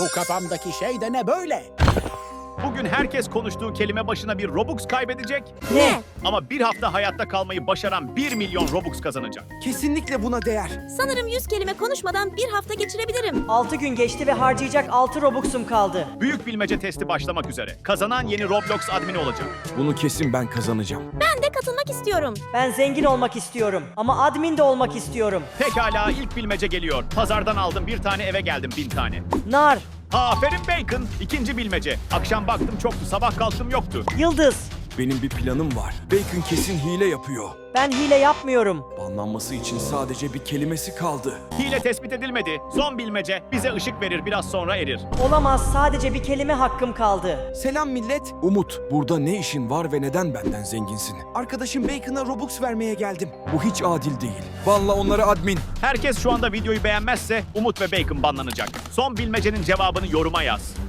Bu kafamdaki şey de ne böyle? Bugün herkes konuştuğu kelime başına bir Robux kaybedecek. Ne? Ama bir hafta hayatta kalmayı başaran 1 milyon Robux kazanacak. Kesinlikle buna değer. Sanırım 100 kelime konuşmadan bir hafta geçirebilirim. 6 gün geçti ve harcayacak 6 Robux'um kaldı. Büyük bilmece testi başlamak üzere. Kazanan yeni Roblox admini olacak. Bunu kesin ben kazanacağım. Ben de katılmak istiyorum. Ben zengin olmak istiyorum ama admin de olmak istiyorum. Pekala ilk bilmece geliyor. Pazardan aldım bir tane eve geldim bin tane. Nar, Aferin Bacon. İkinci bilmece. Akşam baktım çoktu sabah kalktım yoktu. yıldız. Benim bir planım var. Bacon kesin hile yapıyor. Ben hile yapmıyorum. Banlanması için sadece bir kelimesi kaldı. Hile tespit edilmedi. Son bilmece. Bize ışık verir biraz sonra erir. Olamaz sadece bir kelime hakkım kaldı. Selam millet. Umut, burada ne işin var ve neden benden zenginsin? Arkadaşım Bacon'a Robux vermeye geldim. Bu hiç adil değil. Banla onları admin. Herkes şu anda videoyu beğenmezse Umut ve Bacon banlanacak. Son bilmecenin cevabını yoruma yaz.